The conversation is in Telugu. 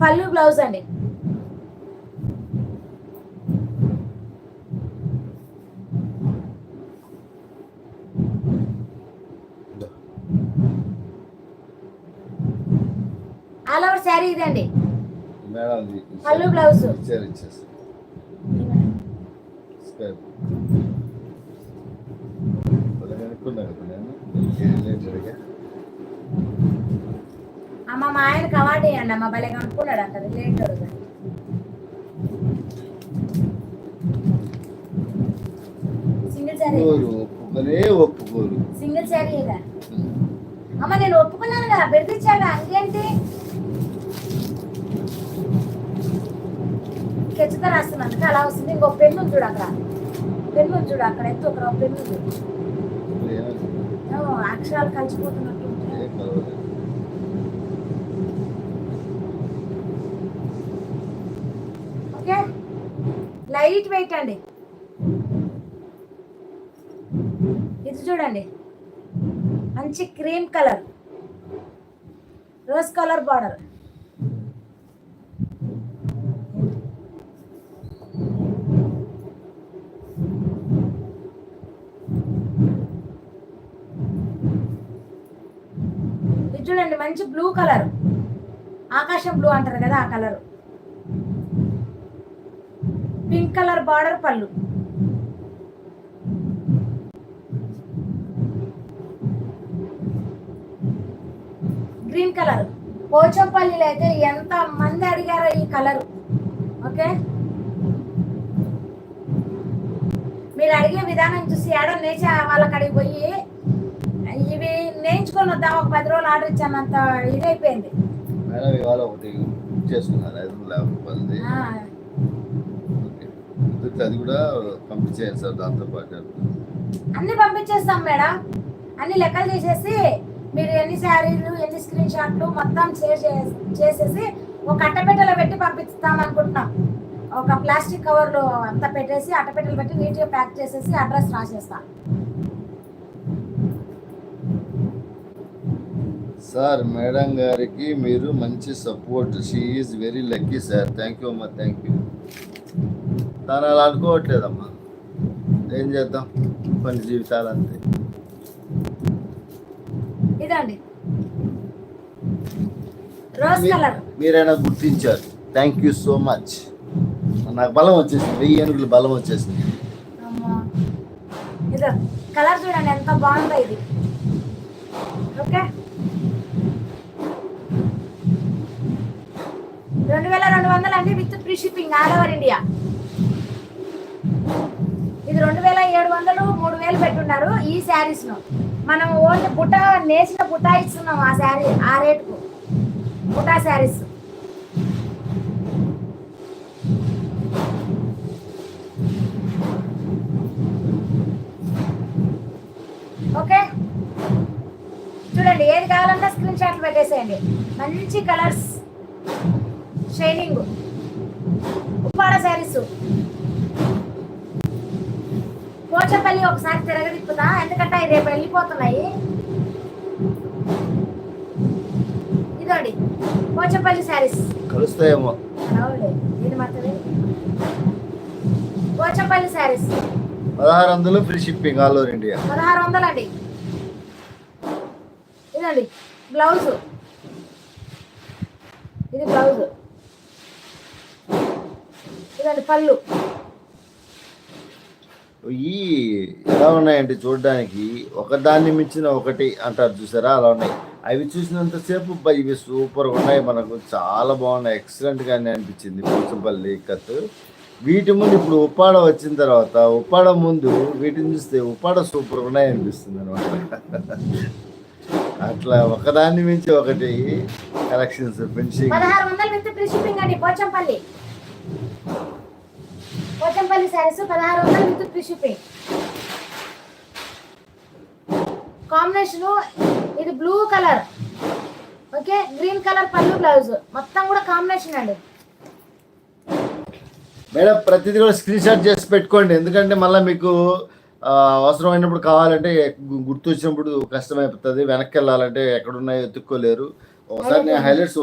పళ్ళు బ్లౌజ్ అండి. ఆల్ ఓవర్ శారీ ఇదండి పళ్ళు బ్లౌజ్. ఇచ్చారు ఇచ్చేసి స్క్వేర్ భలే కనుక్కున్నాను ఇప్పుడు నేను రిలేటెడ్గా అమ్మ మా ఆయనకి అవార్డు ఇవ్వండి అమ్మ భలే కనుక్కున్నాడు అంట రిలేటెడ్ సింగిల్ ఒప్పుకోరు ఒప్పుకోరు సింగిల్ శారీ ఇదా అమ్మ నేను ఒప్పుకున్నాను కదా బెదిరించాగా ఇంకేంటి? ఖచ్చితంగా రాస్తున్నందుకు అలా వస్తుంది. ఇంకో పెన్ను చూడు అక్కడ. పెన్ను చూడు అక్కడ ఎత్తు ఒక పెన్ను అక్షరాలు కలిసిపోతున్నట్టు ఉంది. ఏం పర్వాలేదు ఓకే లైట్ వెయిట్ అండి. ఇది చూడండి. మంచి cream colour. Rose colour border. ఇది చూడండి మంచి బ్లూ కలర్. ఆకాశం బ్లూ అంటారు కదా ఆ colour. Pink colour border pallu. Green colour. పోచంపల్లిలో అయితే ఎంత మంది అడిగారో ఈ కలర్. ఓకే? మీరు అడిగే విధానం చూసి ఏడో నేచా వాళ్ళకి అడిగి పోయి ఇవి నేర్చుకొని వద్దాం ఒక పది రోజులు ఆర్డర్ ఇచ్చానంత ఇదైపోయింది. మేడం ఇవాళ ఒకటి బుక్ చేసుకున్నారు? ఐదు వందల యాభై రూపాయలది ఆ, ఓకే కుదిరితే అది కూడా పంపించేయండి సార్ దాంతో పాటు అన్ని పంపించేస్తాం మేడం. అన్ని లెక్కలు తీసేసి మీరు ఎన్ని శారీలు ఎన్ని స్క్రీన్ షాట్లు మొత్తం చేసేసి ఒక అట్టపెట్టెలో పెట్టి పంపిస్తాం అనుకుంటున్నాం. ఒక ప్లాస్టిక్ కవర్లో అంతా పెట్టేసి అట్టపెట్టెలు పెట్టి నీట్గా ప్యాక్ చేసేసి అడ్రస్ రాసేస్తాం. సార్ మేడం గారికి మీరు మంచి support. She is very lucky sir thank you అమ్మా థ్యాంక్ యూ తను అలా అనుకోవట్లేదమ్మా. ఏం చేద్దాం? కొన్ని జీవితాలు అంతే ఇదండి. రోజ్ మీ- కలర్. మీరైనా గుర్తించారు. థ్యాంక్ యూ సో మచ్ నాకు బలం వచ్చేసింది. వెయ్యి ఏనుగులు బలం వచ్చేసింది. కలర్ చూడండి ఎంత బాగుందో ఇది. ఓకే? రెండు వేల రెండు వందలు అండి with free shipping all over India. ఇది రెండు వేల ఏడు వందలు మూడు వేలు పెట్టున్నారు ఈ శారీస్ను మనం ఓన్లీ బుట్ట నేసిన బుట్ట ఇస్తున్నాం ఆ శారీ ఆ రేటుకు. బుట్టా శారీస్. ఓకే? చూడండి ఏది కావాలన్నా స్క్రీన్ షాట్లు పెట్టేసేయండి. మంచి కలర్స్ షైనింగ్. ఉప్పాడ శారీస్. పోచపల్లి ఒకసారి తిరగదిప్పుతా ఎందుకంటే అవి రేపు వెళ్ళిపోతున్నాయి. ఇదోండి పోచపల్లి శారీస్. కలుస్తాయేమో. ఇది మాత్రమే. పోచపల్లి శారీస్. పదహారు వందలు free shipping all over India. పదహారు వందలండి. ఇదండి బ్లౌజ్. ఇది బ్లౌజ్. ఇదండి పళ్ళు. ఈ ఎలా ఉన్నాయంటే చూడడానికి ఒకదాన్ని మించిన ఒకటి అంటారు చూసారా? అలా ఉన్నాయి. అవి చూసినంతసేపు "అబ్బా, ఇవి సూపర్గా ఉన్నాయి. మనకు చాలా బాగున్నాయి. ఎక్సలెంట్గా అనిపించింది. పోచంపల్లి కత్ వీటి ముందు ఇప్పుడు ఉప్పాడ వచ్చిన తర్వాత ఉప్పాడ ముందు వీటిని చూస్తే ఉప్పాడ సూపర్ ఉన్నాయి అనిపిస్తుంది అనమాట అట్లా ఒకదాన్ని మించి ఒకటి కలెక్షన్స్ ఫినిషింగ్ పదహారు వందలు విత్ ఫ్రీ షిప్పింగ్ అండి పోచంపల్లి శారీస్ పదహారు వందలు విత్ ఫ్రీ షిప్పింగ్. కాంబినేషన్ ఇది blue colour. Okay green colour pallu blouse. మొత్తం కూడా కాంబినేషన్ అండి. మేడం ప్రతిదీ కూడా స్క్రీన్ షాట్ చేసి పెట్టుకోండి. ఎందుకంటే మళ్ళీ మీకు అవసరమైనప్పుడు కావాలంటే గుర్తు వచ్చినప్పుడు కష్టమైపోతుంది. వెనక్కి వెళ్ళాలంటే ఎక్కడున్నాయో ఎత్తుక్కోలేరు. ఒకసారి నేను హైలైట్స్